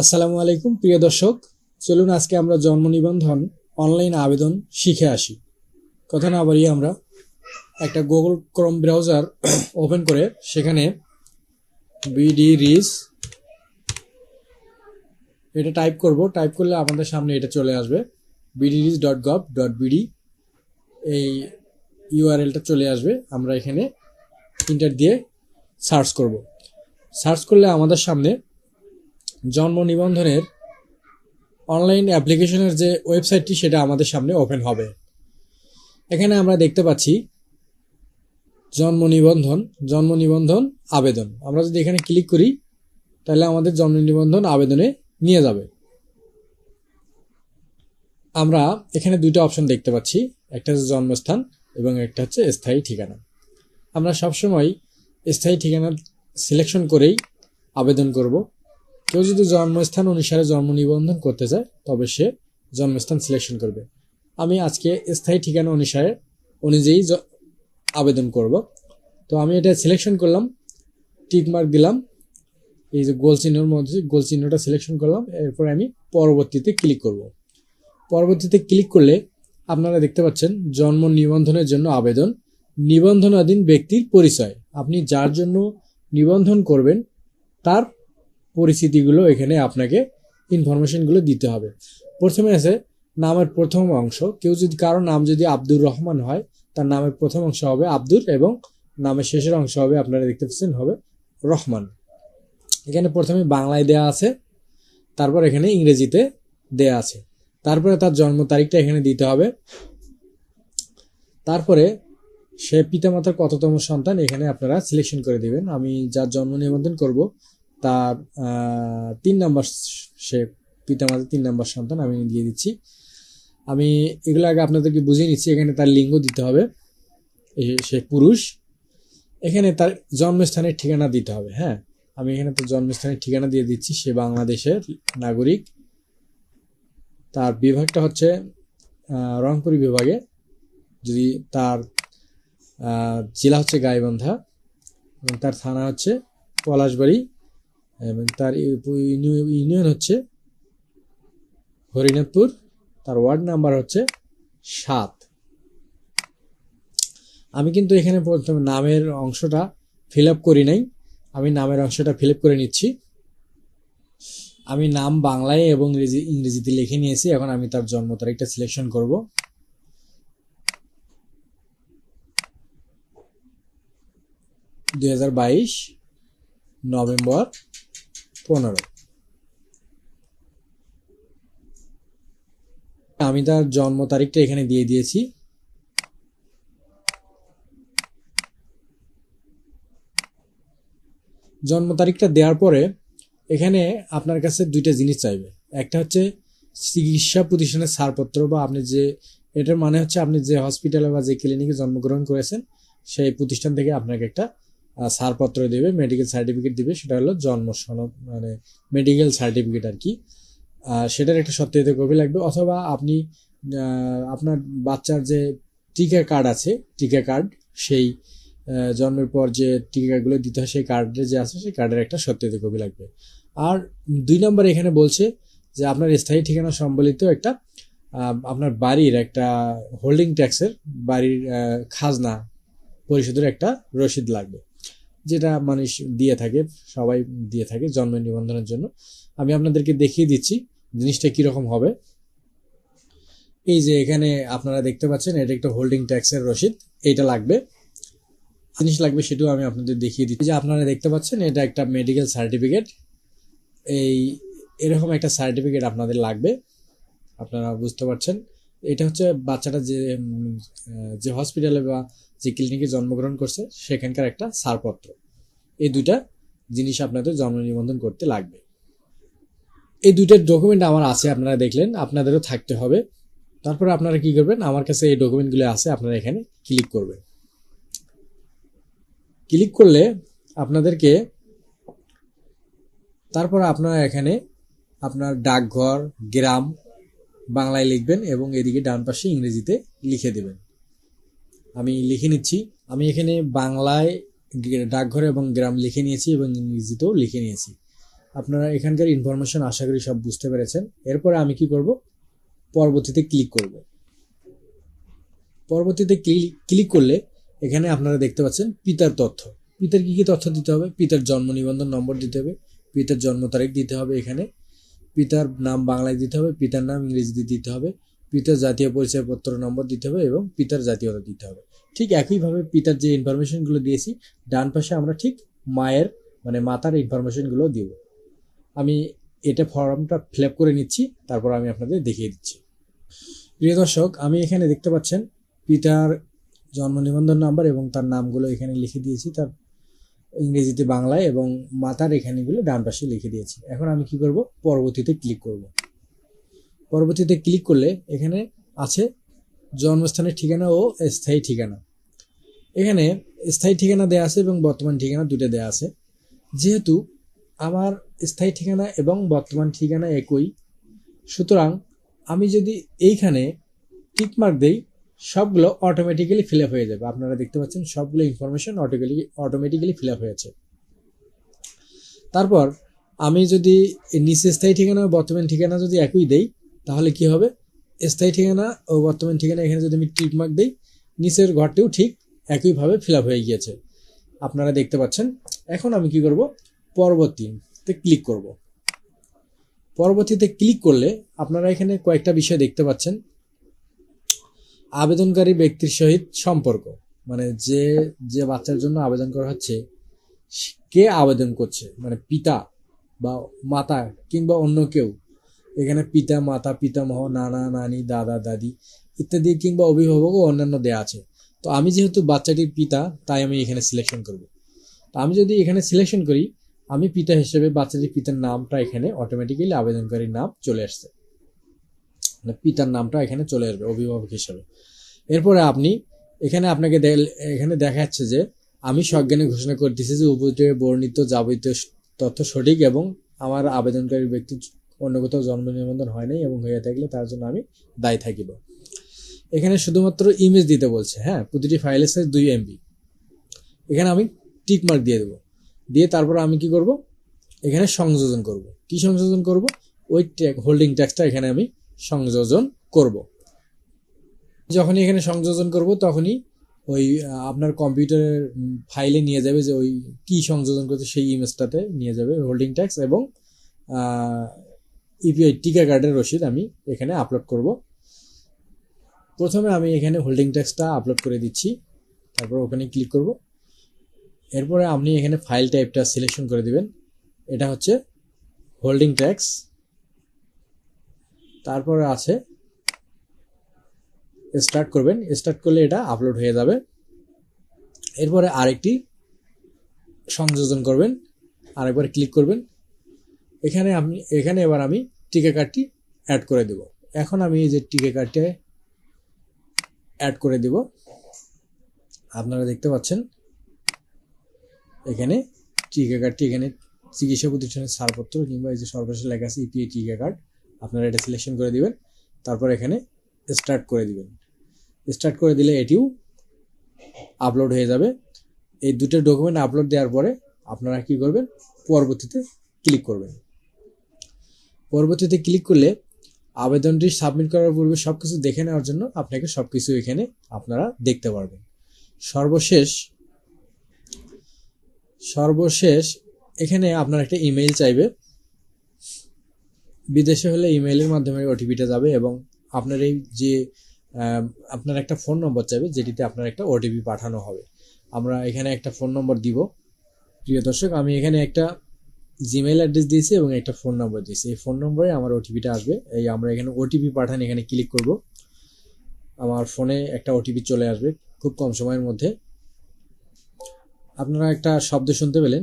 আসসালামু আলাইকুম, প্রিয় দর্শক। চলুন আজকে আমরা জন্ম নিবন্ধন অনলাইন আবেদন শিখে আসি। কথা না বাড়িয়ে আমরা একটা গুগল ক্রম ব্রাউজার ওপেন করে সেখানে বিডি রিস এটা টাইপ করব। টাইপ করলে আমাদের সামনে এটা চলে আসবে। BDRIS dot gov dot BD এই ইউআরএলটা চলে আসবে। আমরা এখানে ইন্টার দিয়ে সার্চ করব। সার্চ করলে আমাদের সামনে জন্ম নিবন্ধনের অনলাইন অ্যাপ্লিকেশনের যে ওয়েবসাইটটি, সেটা আমাদের সামনে ওপেন হবে। এখানে আমরা দেখতে পাচ্ছি জন্ম নিবন্ধন জন্ম নিবন্ধন আবেদন। আমরা যদি এখানে ক্লিক করি, তাহলে আমাদের জন্ম নিবন্ধন আবেদনে নিয়ে যাবে। আমরা এখানে দুইটা অপশন দেখতে পাচ্ছি। একটা হচ্ছে জন্মস্থান এবং একটা হচ্ছে স্থায়ী ঠিকানা। আমরা সবসময় স্থায়ী ঠিকানা সিলেকশন করেই আবেদন করব। কেউ যদি জন্মস্থান অনুসারে জন্ম নিবন্ধন করতে চায়, তবে সে জন্মস্থান সিলেকশন করবে। আমি আজকে স্থায়ী ঠিকানা অনুসারে অনুযায়ী আবেদন করব। তো আমি এটা সিলেকশন করলাম টিক মার্ক দিলাম, এই যে গোল চিহ্নর মধ্যে গোল চিহ্নটা সিলেকশন করলাম, এরপর আমি পরবর্তীতে ক্লিক করব। পরবর্তীতে ক্লিক করলে আপনারা দেখতে পাচ্ছেন জন্ম নিবন্ধনের জন্য আবেদন, নিবন্ধনাধীন ব্যক্তির পরিচয়। আপনি যার জন্য নিবন্ধন করবেন, তার পরিস্থিতিগুলো এখানে আপনাকে ইনফরমেশনগুলো দিতে হবে। প্রথমে আছে নামের প্রথম অংশ। কেউ যদি, কারও নাম যদি আব্দুর রহমান হয়, তার নামের প্রথম অংশ হবে আব্দুর এবং নামের শেষের অংশ হবে, আপনারা দেখতে পাচ্ছেন, হবে রহমান। এখানে প্রথমে বাংলায় দেয়া আছে, তারপর এখানে ইংরেজিতে দেয়া আছে। তারপরে তার জন্ম তারিখটা এখানে দিতে হবে। তারপরে সে পিতামাতার কততম সন্তান, এখানে আপনারা সিলেকশন করে দিবেন। আমি যার জন্ম নিবন্ধন করব তার তিন নাম্বার সে পিতামাতার তিন নাম্বার সন্তান আমি দিয়ে দিচ্ছি। আমি এগুলো আগে আপনাদেরকে বুঝিয়ে নিচ্ছি, এখানে তার লিঙ্গ দিতে হবে সে পুরুষ। এখানে তার জন্মস্থানের ঠিকানা দিতে হবে হ্যাঁ। আমি এখানে তার জন্মস্থানের ঠিকানা দিয়ে দিচ্ছি, সে বাংলাদেশের নাগরিক। তার বিভাগটা হচ্ছে রংপুর বিভাগে। যদি তার জেলা হচ্ছে গাইবান্ধা, এবং তার থানা হচ্ছে পলাশবাড়ি। তার ইউ- ইউনি- ইউনিয়ন হচ্ছে হরিনাথপুর, তার ওয়ার্ড নাম্বার হচ্ছে সাত। আমি কিন্তু এখানে প্রথমে নামের অংশটা ফিল আপ করি নাই। আমি নামের অংশটা ফিল আপ করে নিচ্ছি। আমি নাম বাংলায় এবং ইংরেজি ইংরেজিতে লিখে নিয়েছি। এখন আমি তার জন্ম তারিখটা সিলেকশন করব। দুই হাজার বাইশ নভেম্বর পনেরো। আমি তার জন্ম তারিখটা এখানে দিয়ে দিয়েছি। জন্ম তারিখটা দেওয়ার পরে এখানে আপনার কাছে দুইটা জিনিস চাইবে। একটা হচ্ছে চিকিৎসা প্রতিষ্ঠানের ছাড়পত্র বা আপনি যে এটার মানে হচ্ছে আপনি যে হসপিটালে বা যে ক্লিনিকে জন্মগ্রহণ করেছেন, সেই প্রতিষ্ঠান থেকে আপনাকে একটা ছাড়পত্র দেবে মেডিকেল সার্টিফিকেট দিবে, সেটা হলো জন্ম সনদ মানে মেডিকেল সার্টিফিকেট আর কি। সেটার একটা সত্যায়িত কপি লাগবে। অথবা আপনি আপনার বাচ্চার যে টিকা কার্ড আছে, টিকা কার্ড সেই জন্মের পর যে টিকাগুলো দিতে হয়, সেই কার্ডের যে আছে, সেই কার্ডের একটা সত্যায়িত কপি লাগবে। আর দুই নম্বর এখানে বলছে যে আপনার স্থায়ী ঠিকানা সম্বলিত একটা আপনার বাড়ির একটা হোল্ডিং ট্যাক্সের বাড়ির খাজনা পরিশোধের একটা রসিদ লাগবে। যেটা মানুষ দিয়ে থাকে, সবাই দিয়ে থাকে জন্ম নিবন্ধনের জন্য। আমি আপনাদেরকে দেখিয়ে দিচ্ছি জিনিসটা কীরকম হবে। এই যে এখানে আপনারা দেখতে পাচ্ছেন, এটা একটা হোল্ডিং ট্যাক্সের রসিদ, এইটা লাগবে। জিনিস লাগবে সেটাও আমি আপনাদের দেখিয়ে দিচ্ছি। যে আপনারা দেখতে পাচ্ছেন, এটা একটা মেডিকেল সার্টিফিকেট এই, এরকম একটা সার্টিফিকেট আপনাদের লাগবে। আপনারা বুঝতে পারছেন। এটা হচ্ছে বাচ্চাটা যে যে হসপিটালে বা যে ক্লিনিকে জন্মগ্রহণ করছে, সেখানকার একটা ছাড়পত্র। এই দুইটা জিনিস আপনাদের জন্ম নিবন্ধন করতে লাগবে। এই দুইটা ডকুমেন্ট আমার আছে, আপনারা দেখলেন, আপনাদেরও থাকতে হবে। তারপরে আপনারা কি করবেন? আমার কাছে এই ডকুমেন্টগুলো আছে, আপনারা এখানে ক্লিক করবেন। ক্লিক করলে আপনাদেরকে তারপর আপনারা এখানে আপনার ডাকঘর, গ্রাম বাংলায় লিখবেন এবং এদিকে ডান পাশে ইংরেজিতে লিখে দেবেন। আমি লিখে নিচ্ছি। আমি এখানে বাংলায় ডাকঘর এবং গ্রাম লিখে নিয়েছি এবং ইংরেজিতেও লিখে নিয়েছি। আপনারা এখানকার ইনফরমেশন আশা করি সব বুঝতে পেরেছেন। এরপরে আমি কি করব? পরবর্তীতে ক্লিক করব। পরবর্তীতে ক্লিক করলে এখানে আপনারা দেখতে পাচ্ছেন পিতার তথ্য। পিতার কি কি তথ্য দিতে হবে? পিতার জন্ম নিবন্ধন নম্বর দিতে হবে। পিতার জন্ম তারিখ দিতে হবে এখানে। পিতার নাম বাংলায় দিতে হবে, পিতার নাম ইংরেজিতে দিতে হবে, পিতার জাতীয় পরিচয়পত্র নম্বর দিতে হবে এবং পিতার জাতীয়তা দিতে হবে। ঠিক একইভাবে পিতার যে ইনফরমেশনগুলো দিয়েছি, ডান পাশে আমরা ঠিক মায়ের মানে মাতার ইনফরমেশনগুলো দিব। আমি এটা ফর্মটা ফিল করে নিচ্ছি, তারপর আমি আপনাদের দেখিয়ে দিচ্ছি। প্রিয় দর্শক, আমি এখানে দেখতে পাচ্ছেন পিতার জন্ম নিবন্ধন নাম্বার এবং তার নামগুলো এখানে লিখে দিয়েছি, তার ইংরেজিতে বাংলায় এবং মাতার এখানেগুলো ডান পাশে লিখে দিয়েছি। এখন আমি কি করব? পরবর্তীতে ক্লিক করব। পরবর্তীতে ক্লিক করলে এখানে আছে জন্মস্থানের ঠিকানা ও স্থায়ী ঠিকানা। এখানে স্থায়ী ঠিকানা দেওয়া আছে এবং বর্তমান ঠিকানা দুটো দেওয়া আছে। যেহেতু আমার স্থায়ী ঠিকানা এবং বর্তমান ঠিকানা একই, সুতরাং আমি যদি এইখানে টিকমার্ক দেই সবগুলো অটোমেটিক্যালি ফিল আপ হয়ে যাবে। আপনারা দেখতে পাচ্ছেন সবগুলো information automatically automatically fill up হয়েছে। তারপর আমি যদি নিচে স্থায়ী ঠিকানা বর্তমান ঠিকানা যদি একই দেই, তাহলে কি হবে? স্থায়ী ঠিকানা ও বর্তমান ঠিকানা এখানে যদি আমি টিকমার্ক দিই, নিচের ঘরটিও ঠিক একইভাবে ফিল হয়ে গিয়েছে। আপনারা দেখতে পাচ্ছেন, এখন আমি কি করব? পরবর্তীতে ক্লিক করব। পরবর্তীতে ক্লিক করলে আপনারা এখানে কয়েকটা বিষয় দেখতে পাচ্ছেন। আবেদনকারী ব্যক্তির সহিত সম্পর্ক। মানে যে যে বাচ্চার জন্য আবেদন করা হচ্ছে, কে আবেদন করছে? মানে পিতা বা মাতা কিংবা অন্য কেউ। এখানে পিতা, মাতা, পিতামহ, নানা, নানি, দাদা, দাদি ইত্যাদি কিংবা অভিভাবক ও অন্যান্য দেয়া আছে। তো আমি যেহেতু বাচ্চাটির পিতা, তাই আমি এখানে সিলেকশন করব। তো আমি যদি এখানে সিলেকশন করি, আমি পিতা হিসেবে বাচ্চাটির পিতার নামটা এখানে অটোমেটিক্যালি আবেদনকারীর নাম চলে আসছে। মানে পিতার নামটা এখানে চলে আসবে, অভিভাবক হিসেবে। এরপরে আপনি, এখানে আপনাকে এখানে দেখা যাচ্ছে যে, আমি সজ্ঞানে ঘোষণা করতেছি যে উপরে বর্ণিত যাবতীয় তথ্য সঠিক এবং আমার আবেদনকারী ব্যক্তি অন্য কোথাও জন্ম নিবন্ধন হয় নাই এবং হয়ে থাকলে তার জন্য আমি দায়ী থাকিব। এখানে শুধুমাত্র ইমেজ দিতে বলছে হ্যাঁ প্রতিটি ফাইলের সাইজ দুই এমবি এখানে আমি টিক মার্ক দিয়ে দেবো। দিয়ে তারপর আমি কি করব? এখানে সংযোজন করব। কি সংযোজন করব? ওই হোল্ডিং ট্যাক্সটা এখানে আমি সংযোজন করব। যখনই এখানে সংযোজন করব, তখনই ওই আপনার কম্পিউটারের ফাইলে নিয়ে যাবে যে ওই কি সংযোজন করতে সেই ইমেজটাতে নিয়ে যাবে হোল্ডিং ট্যাক্স এবং ইপিআই টিকা কার্ডের রসিদ আমি এখানে আপলোড করব। প্রথমে আমি এখানে হোল্ডিং ট্যাক্সটা আপলোড করে দিচ্ছি, তারপর ওখানে ক্লিক করব। এরপরে আপনি এখানে ফাইল টাইপটা সিলেকশন করে দিবেন। এটা হচ্ছে হোল্ডিং ট্যাক্স তারপরে আছে স্টার্ট করবেন স্টার্ট করলে এটা আপলোড হয়ে যাবে। এরপরে আরেকটি সংযোজন করবেন, আরেকবার ক্লিক করবেন। এখানে আমি, এখানে এবার আমি টিকা কার্ডটি অ্যাড করে দেব। এখন আমি এই যে টিকা কার্ডটি অ্যাড করে দেব, আপনারা দেখতে পাচ্ছেন, এখানে টিকা কার্ডটি এখানে চিকিৎসা প্রতিষ্ঠানের ছাড়পত্র কিংবা এই যে সর্বশেষ লেখা আছে ইপিএ টিকা কার্ড আপনারা এটা সিলেকশন করে দিবেন, তারপর এখানে স্টার্ট করে দিবেন। স্টার্ট করে দিলে এটিও আপলোড হয়ে যাবে। এই দুটো ডকুমেন্ট আপলোড দেওয়ার পরে আপনারা কি করবেন? পরবর্তীতে ক্লিক করবেন। পরবর্তীতে ক্লিক করলে আবেদনটি সাবমিট করার পূর্বে সব কিছু দেখে নেওয়ার জন্য আপনাকে সব কিছু এখানে আপনারা দেখতে পারবেন। সর্বশেষ সর্বশেষ এখানে আপনার একটা ইমেইল চাইবে। বিদেশে হলে ইমেইলের মাধ্যমে ওটিপিটা যাবে এবং আপনার এই যে আপনার একটা ফোন নম্বর চাইবে, যেটিতে আপনার একটা ওটিপি পাঠানো হবে। আমরা এখানে একটা ফোন নম্বর দিব। প্রিয় দর্শক, আমি এখানে একটা জিমেইল অ্যাড্রেস দিয়েছি এবং একটা ফোন নম্বর দিয়েছি। এই ফোন নম্বরে আমার ওটিপিটা আসবে। এই আমরা এখানে ওটিপি পাঠান, এখানে ক্লিক করব। আমার ফোনে একটা ওটিপি চলে আসবে খুব কম সময়ের মধ্যে। আপনারা একটা শব্দ শুনতে পেলেন।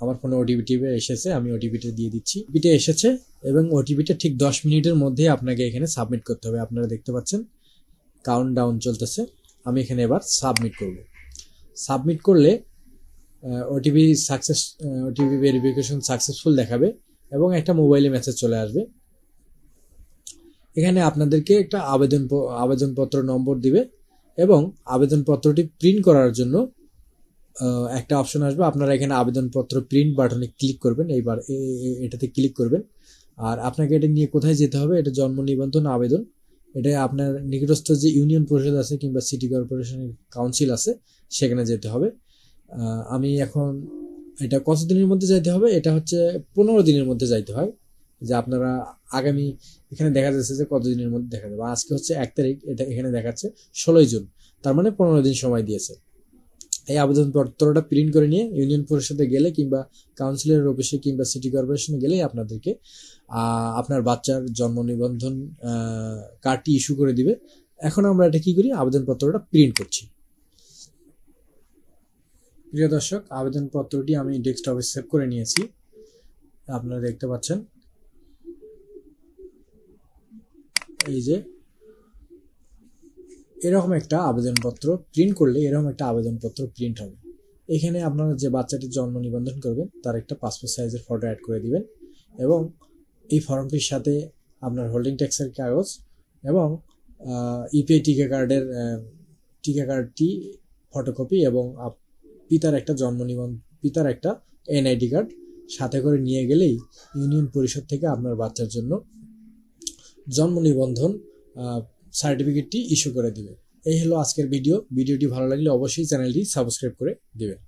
আমার ফোনে ওটিপিটি এসেছে, আমি ওটিপিটা দিয়ে দিচ্ছি। ওটিপিটা এসেছে এবং ওটিপিটা ঠিক দশ মিনিটের মধ্যে আপনাকে এখানে সাবমিট করতে হবে। আপনারা দেখতে পাচ্ছেন কাউন্ট ডাউন চলতেছে। আমি এখানে এবার সাবমিট করব। সাবমিট করলে OTP success OTP verification successful দেখাবে এবং একটা মোবাইলে মেসেজ চলে আসবে। এখানে আপনাদেরকে একটা আবেদন আবেদনপত্র নম্বর দিবে এবং আবেদনপত্রটি প্রিন্ট করার জন্য একটা অপশন আসবে। আপনারা এখানে আবেদনপত্র প্রিন্ট বাটনে ক্লিক করবেন। এইবার এটাতে ক্লিক করবেন। আর আপনাকে এটা নিয়ে কোথায় যেতে হবে? এটা জন্ম নিবন্ধন আবেদন। এটা আপনার নিকটস্থ যে ইউনিয়ন পরিষদ আছে কিংবা সিটি কর্পোরেশনের কাউন্সিল আছে, সেখানে যেতে হবে। আমি এখন এটা কত দিনের মধ্যে যাইতে হবে? এটা হচ্ছে পনেরো দিনের মধ্যে যাইতে হয়। যে আপনারা আগামী, এখানে দেখা যাচ্ছে যে কত দিনের মধ্যে দেখা যাবে। আজকে হচ্ছে এক তারিখ, এটা এখানে দেখাচ্ছে ষোলোই জুন। তার মানে পনেরো দিন সময় দিয়েছে। এই আবেদনপত্রটা প্রিন্ট করে নিয়ে ইউনিয়ন পরিষদে গেলে কিংবা কাউন্সিলরের অফিসে কিংবা সিটি কর্পোরেশনে গেলেই আপনাদেরকে আপনার বাচ্চার জন্ম নিবন্ধন কার্ডটি ইস্যু করে দিবে। এখন আমরা এটা কি করি? আবেদনপত্রটা প্রিন্ট করছি। প্রিয় দর্শক আবেদনপত্রটি আমি ডেস্কটপে সেভ করে নিয়েছি। আপনারা দেখতে পাচ্ছেন। এই যে এরকম একটা আবেদনপত্র প্রিন্ট করলে এরকম একটা আবেদনপত্র প্রিন্ট হবে। এখানে আপনারা যে বাচ্চাটির জন্ম নিবন্ধন করবেন, তার একটা পাসপোর্ট সাইজের ফটো অ্যাড করে দিবেন এবং এই ফর্মটির সাথে আপনার হোল্ডিং ট্যাক্সের কাগজ এবং ইপিআই টিকা কার্ডের টিকা কার্ডটি ফটোকপি এবং পিতার একটা জন্ম নিবন্ধন পিতার একটা এনআইডি কার্ড সাথে করে নিয়ে গেলেই ইউনিয়ন পরিষদ থেকে আপনার বাচ্চার জন্য জন্ম নিবন্ধন সার্টিফিকেটটি ইস্যু করে দেবে। এই হলো আজকের ভিডিও ভিডিওটি ভালো লাগলে অবশ্যই চ্যানেলটি সাবস্ক্রাইব করে দিবেন